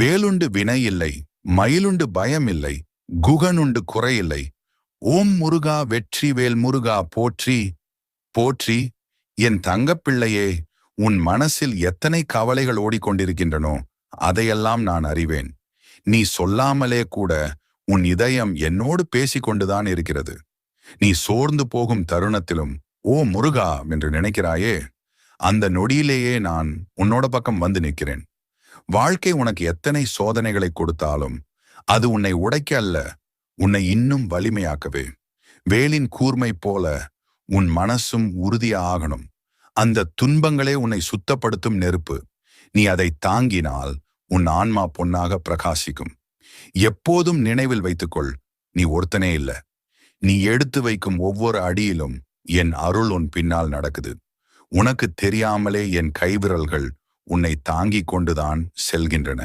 வேலுண்டு வினை இல்லை மயிலுண்டு பயம் இல்லை குகனுண்டு குறையில்லை ஓம் முருகா வெற்றி வேல் முருகா போற்றி போற்றி. என் தங்கப்பிள்ளையே உன் மனசில் எத்தனை கவலைகள் ஓடிக்கொண்டிருக்கின்றனோ அதையெல்லாம் நான் அறிவேன். நீ சொல்லாமலே கூட உன் இதயம் என்னோடு பேசிக்கொண்டுதான் இருக்கிறது. நீ சோர்ந்து போகும் தருணத்திலும் ஓ முருகா என்று நினைக்கிறாயே அந்த நொடியிலேயே நான் உன்னோட பக்கம் வந்து நிற்கிறேன். வாழ்க்கை உனக்கு எத்தனை சோதனைகளை கொடுத்தாலும் அது உன்னை உடைக்க அல்ல உன்னை இன்னும் வலிமையாக்கவே. வேலின் கூர்மை போல உன் மனசும் உறுதியாகணும். அந்த துன்பங்களே உன்னை சுத்தப்படுத்தும் நெருப்பு. நீ அதை தாங்கினால் உன் ஆன்மா பொன்னாக பிரகாசிக்கும். எப்போதும் நினைவில் வைத்துக்கொள் நீ ஒருத்தனே இல்ல. நீ எடுத்து வைக்கும் ஒவ்வொரு அடியிலும் என் அருள் உன் பின்னால் நடக்குது. உனக்கு தெரியாமலே என் கைவிரல்கள் உன்னை தாங்கிக் கொண்டுதான் செல்கின்றன.